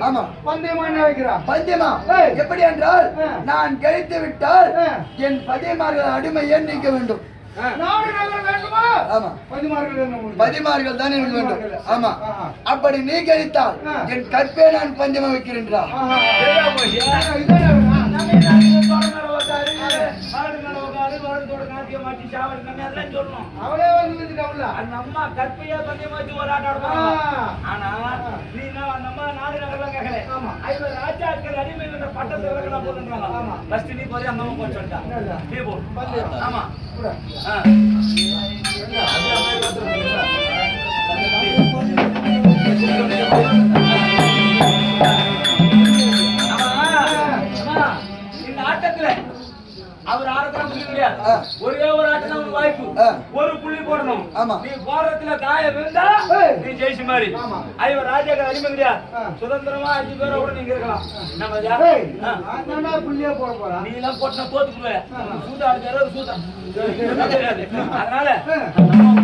ஆமா. பந்தயமா என்ன வைக்கிறான் பஞ்சமா ஏய். எப்படி என்றால். நான் கழித்து விட்டால். என் பதிமார்கள் அடிமையை நீக்க வேண்டும் பதிமார்கள் தான் எனக்கு வேண்டும். ஆமா. அப்படி நீ கழித்தால். என் கற்பே நான் பஞ்சமா வைக்கிறேன்றா. அவளே வந்து. அந்த அம்மா கற்பையா பந்தயம் வச்சு ஒரு ஆட்டம் ஆ. ஆடுவாங்க. ஆனா, நீ என்ன, அந்த அம்மா நாடு நகரெல்லாம் கேட்கல. ஆமா. ஐவர் ராஜாக்கள் அடிமை என்ற பட்டத்தை விளக்கலாம் போதுன்றாங்க. ஆமா. First நீ போறியா, அந்த அம்மா போய் சொல்லிட்டா. நீ போ. ஆமா. ஆ. அவர் ஆடத்தான் புள்ளி கிடையாது ஆ. ஒரே ஒரு ஆட்டம் வாய்ப்பு. ஒரு புள்ளி போடணும். நீ போறதுல காயம் விழுந்தா. நீ ஜெயிச்சு மாதிரி ஆமா. ஐவர் ராஜாக்கள் அடிமை கிடையாது. சுதந்திரமா அஞ்சு பேரை கூட நீங்க இருக்கலாம் நம்ம யா- ஏய், ஆ. நான் தான்டா புள்ளியே போட போறேன். நீ எல்லாம் போட்டுனா தோத்துக்குவே ஆ. சூதாடு தெரியாது சூதா தெரியாது அதனால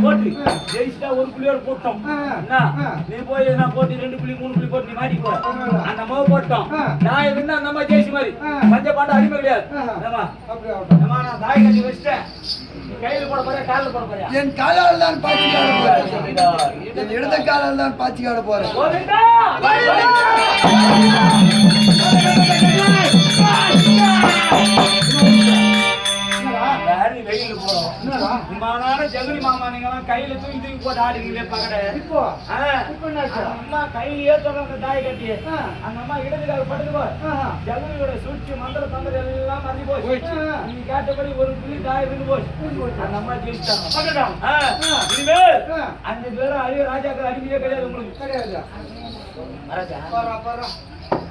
போட்டு ஜெயிச்சுட்டா ஒரு புள்ளியோட போட்டோம். என்ன. நீ போய் நான் போட்டு ரெண்டு புள்ளி மூணு புள்ளி போட்டு நீ மாட்டி போற. அந்த அம்மாவை போட்டோம். நான் இருந்தா அந்த அம்மா ஜெயிச்சு மாதிரி. பஞ்ச பாண்ட அடிமை கிடையாது என் காலால் தான் பாய்ச்சி காட போறேன். என் இடது காலால் தான் பாய்ச்சி காட போறேன் வெயில்ல போறோம் ஜெகனி மாமா நீங்க கையில தூக்கி தூக்கி போட்டு ஆடுறீங்களே பகட. இப்போ? அம்மா கையிலேயே சொல்றாங்க தாய் கட்டி. அந்த அம்மா இடதுக்காக படுத்து போ ஆஹா. ஜெகனியோட சூழ்ச்சி மந்திர போச்சு. நீ கேட்டபடி ஒரு புள்ளி தாய் விருந்து போச்சு. அந்த அம்மா. ஆ. இனிமேல். அஞ்சு பேரும் அழிய ராஜாக்கள் அடிமையே கிடையாது உங்களுக்கு கிடையாது. ராஜா பாரா, பாரா.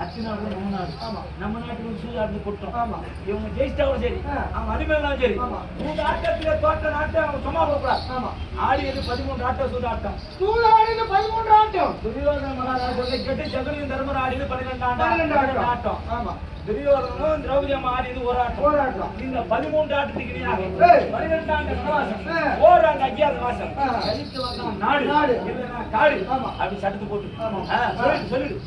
அச்சுநாடு நம்ம நாடு ஆமா. நம்ம நாட்டுக்கு சூதாட்டு கொட்டோம் ஆமா. இவங்க ஜெயிச்சிட்டாவும் சரி. அவங்க அடிமையிலும் சரி. இந்த ஆட்டத்துல தோட்ட நாட்டை அவங்க சும்மா போகக்கூடாது ஆமா. ஆடியது பதிமூன்று ஆட்டம் சூதாட்டம் சூதாடின பதிமூன்று ஆட்டம். துரியோதன மகாராஜாவை கெட்டு ஜெகனியும் தர்மர் ஆடியது பன்னிரெண்டு ஆட்டம் பன்னிரண்டு பன்னிரெண்டு ஆட்டம். ஆட்டம் ஆமா. துரியோதனும் திரௌபதி அம்மா ஆடியது ஒரு ஆட்டம். இந்த பதிமூன்று ஆட்டத்துக்கு இணையாக ஏய். பன்னிரெண்டு ஆண்டு வனவாசம். ஓராண்டு அஜ்ஞாத வாசம். கழித்து வந்தான் நாடு நாடு. காடு. அப்படி சட்டத்து போட்டு சொல்லிடு